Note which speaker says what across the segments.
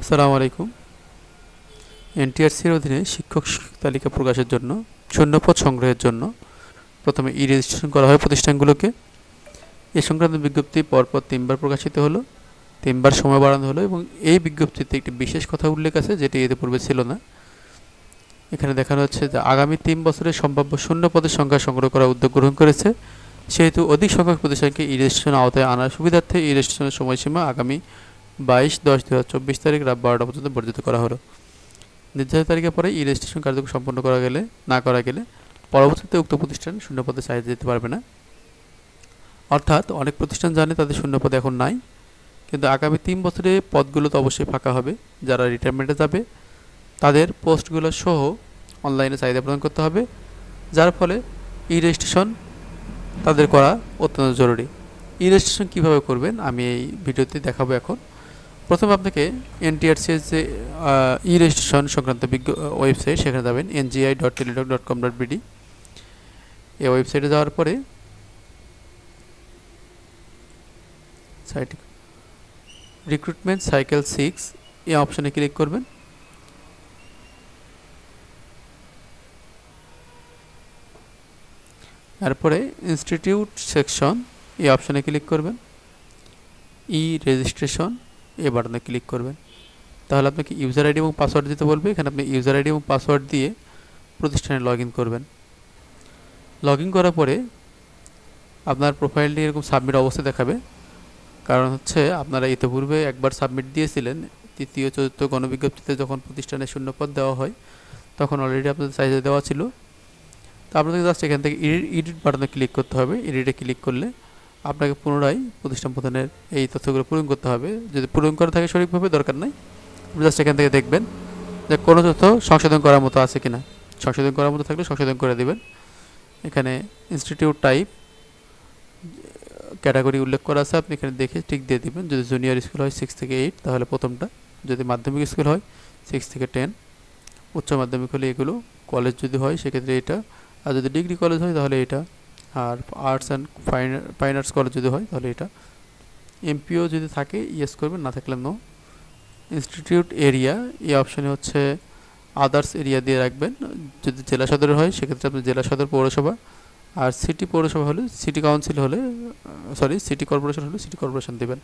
Speaker 1: আসসালামু আলাইকুম। এনটিআরসির অধীনে শিক্ষক তালিকা প্রকাশের জন্য, শূন্যপদ সংগ্রহের জন্য প্রথমে ই রেজিস্ট্রেশন করা হয় প্রতিষ্ঠানগুলোকে। এ সংক্রান্ত বিজ্ঞপ্তি পরপর তিনবার প্রকাশিত হলো, তিনবার সময় বাড়ানো হলো এবং এই বিজ্ঞপ্তিতে একটি বিশেষ কথা উল্লেখ আছে যেটি এতে পূর্বে ছিল না। এখানে দেখানো হচ্ছে যে আগামী তিন বছরের সম্ভাব্য শূন্য পদের সংখ্যা সংগ্রহ করার উদ্যোগ গ্রহণ করেছে। সেহেতু অধিক সংখ্যক প্রতিষ্ঠানকে ই রেজিস্ট্রেশন আওতায় আনার সুবিধার্থে ই রেজিস্ট্রেশনের সময়সীমা আগামী বাইশ দশ দু হাজার চব্বিশ তারিখ রাত বারোটা পর্যন্ত বর্ধিত করা হলো। নির্ধারিত তারিখের পরে ই রেজিস্ট্রেশন কার্যক্রম সম্পন্ন করা গেলে, না করা গেলে পরবর্তীতে উক্ত প্রতিষ্ঠান শূন্যপদে চাহিদা দিতে পারবে না। অর্থাৎ অনেক প্রতিষ্ঠান জানে তাদের শূন্যপদ এখন নাই, কিন্তু আগামী তিন বছরে পদগুলো তো অবশ্যই ফাঁকা হবে। যারা রিটায়ারমেন্টে যাবে, তাদের পোস্টগুলো সহ অনলাইনে চাহিদা প্রদান করতে হবে, যার ফলে ই রেজিস্ট্রেশন তাদের করা অত্যন্ত জরুরি। ই রেজিস্ট্রেশন কীভাবে করবেন আমি এই ভিডিওতে দেখাবো এখন। প্রথমে আপনাকে এনটিআরসি যে ই রেজিস্ট্রেশন সংক্রান্ত বিজ্ঞ ওয়েবসাইট সেখানে যাবেন NGI dot Teletalk dot com dot BD এই ওয়েবসাইটে যাওয়ার পরে সাইট রিক্রুটমেন্ট সাইকেল সিক্স এই অপশানে ক্লিক করবেন। তারপরে ইনস্টিটিউট সেকশন এই অপশানে ক্লিক করবেন। ই রেজিস্ট্রেশন এই বাটনে ক্লিক করবেন। তাহলে আপনাকে ইউজার আইডি এবং পাসওয়ার্ড দিতে বলবে, এখানে আপনি ইউজার আইডি এবং পাসওয়ার্ড দিয়ে প্রতিষ্ঠানে লগ করবেন। লগ করার পরে আপনার প্রোফাইলটি এরকম সাবমিট অবস্থা দেখাবে। কারণ হচ্ছে আপনারা ইতিপূর্বে একবার সাবমিট দিয়েছিলেন, তৃতীয়, চতুর্থ গণবিজ্ঞপ্তিতে যখন প্রতিষ্ঠানে শূন্যপদ দেওয়া হয়, তখন অলরেডি আপনাদের সাইজে দেওয়া ছিল। তো আপনাদের জাস্ট এখান থেকে এডিট বাটনে ক্লিক করতে হবে। এডিটে ক্লিক করলে আপনাকে পুনরায় প্রতিষ্ঠান প্রধানের এই তথ্যগুলো পূরণ করতে হবে। যদি পূরণ করা থাকে সঠিকভাবে, দরকার নাই। আপনি জাস্ট এখান থেকে দেখবেন যে কোনো তথ্য সংশোধন করার মতো আছে কিনা। সংশোধন করার মতো থাকলে সংশোধন করে দেবেন। এখানে ইনস্টিটিউট টাইপ ক্যাটাগরি উল্লেখ করা আছে। আপনি এখানে দেখে ঠিক দিয়ে দিবেন। যদি জুনিয়র স্কুল হয় সিক্স থেকে এইট তাহলে প্রথমটা। যদি মাধ্যমিক স্কুল হয় সিক্স থেকে টেন উচ্চ মাধ্যমিক হলে এগুলো কলেজ যদি হয়, সেক্ষেত্রে এটা। আর যদি ডিগ্রি কলেজ হয়, তাহলে এটা। আর arts and fine fine arts college যদি হয়, তাহলে এটা। এমপিও যদি থাকে ইয়েস করবেন, না থাকলে নো ইনস্টিটিউট এরিয়া এই অপশানে হচ্ছে আদার্স এরিয়া দিয়ে রাখবেন। যদি জেলা সদর হয়, সেক্ষেত্রে আপনি জেলা সদর পৌরসভা। আর সিটি পৌরসভা হলে সিটি কাউন্সিল হলে সরি সিটি কর্পোরেশন হলে সিটি কর্পোরেশন দেবেন।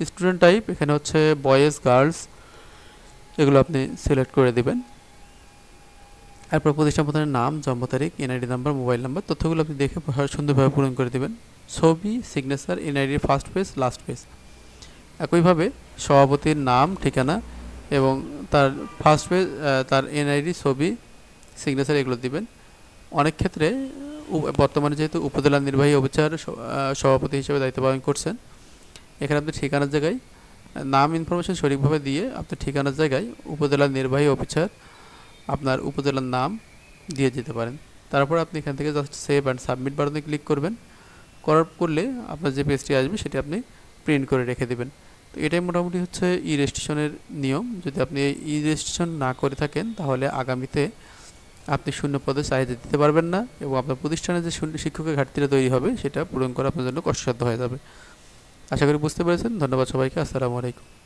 Speaker 1: স্টুডেন্ট টাইপ এখানে হচ্ছে বয়েজ গার্লস এগুলো আপনি সিলেক্ট করে দেবেন। এরপর প্রতিষ্ঠান প্রধানের নাম, জন্ম তারিখ এনআইডি নাম্বার মোবাইল নাম্বার তথ্যগুলো আপনি দেখে সুন্দরভাবে পূরণ করে দেবেন। ছবি সিগনেচার এনআইডির ফার্স্ট পেজ লাস্ট পেজ একইভাবে সভাপতির নাম, ঠিকানা এবং তার ফার্স্ট পেজ তার এনআইডি ছবি সিগনেচার এগুলো দিবেন। অনেক ক্ষেত্রে বর্তমানে যেহেতু উপজেলা নির্বাহী অফিসার সভাপতি হিসেবে দায়িত্ব পালন করছেন, এখানে আপনি ঠিকানার জায়গায় নাম ইনফরমেশন সঠিকভাবে দিয়ে আপনি ঠিকানার জায়গায় উপজেলা নির্বাহী অফিসার আপনার উপজেলার নাম দিয়ে যেতে পারেন। তারপর আপনি এখান থেকে জাস্ট সেভ অ্যান্ড সাবমিট বাটনে ক্লিক করবেন। করার করলে আপনার যে পেজটি আসবে সেটি আপনি প্রিন্ট করে রেখে দেবেন। তো এটাই মোটামুটি হচ্ছে ই রেজিস্ট্রেশনের নিয়ম। যদি আপনি ই রেজিস্ট্রেশন না করে থাকেন, তাহলে আগামীতে আপনি শূন্য পদে চাহিদা দিতে পারবেন না এবং আপনার প্রতিষ্ঠানে যে শূন্য শিক্ষকের ঘাটতিটা তৈরি হবে, সেটা পূরণ করা আপনার জন্য কষ্টসাধ্য হয়ে যাবে। আশা করি বুঝতে পেরেছেন। ধন্যবাদ সবাইকে। আসসালামু আলাইকুম।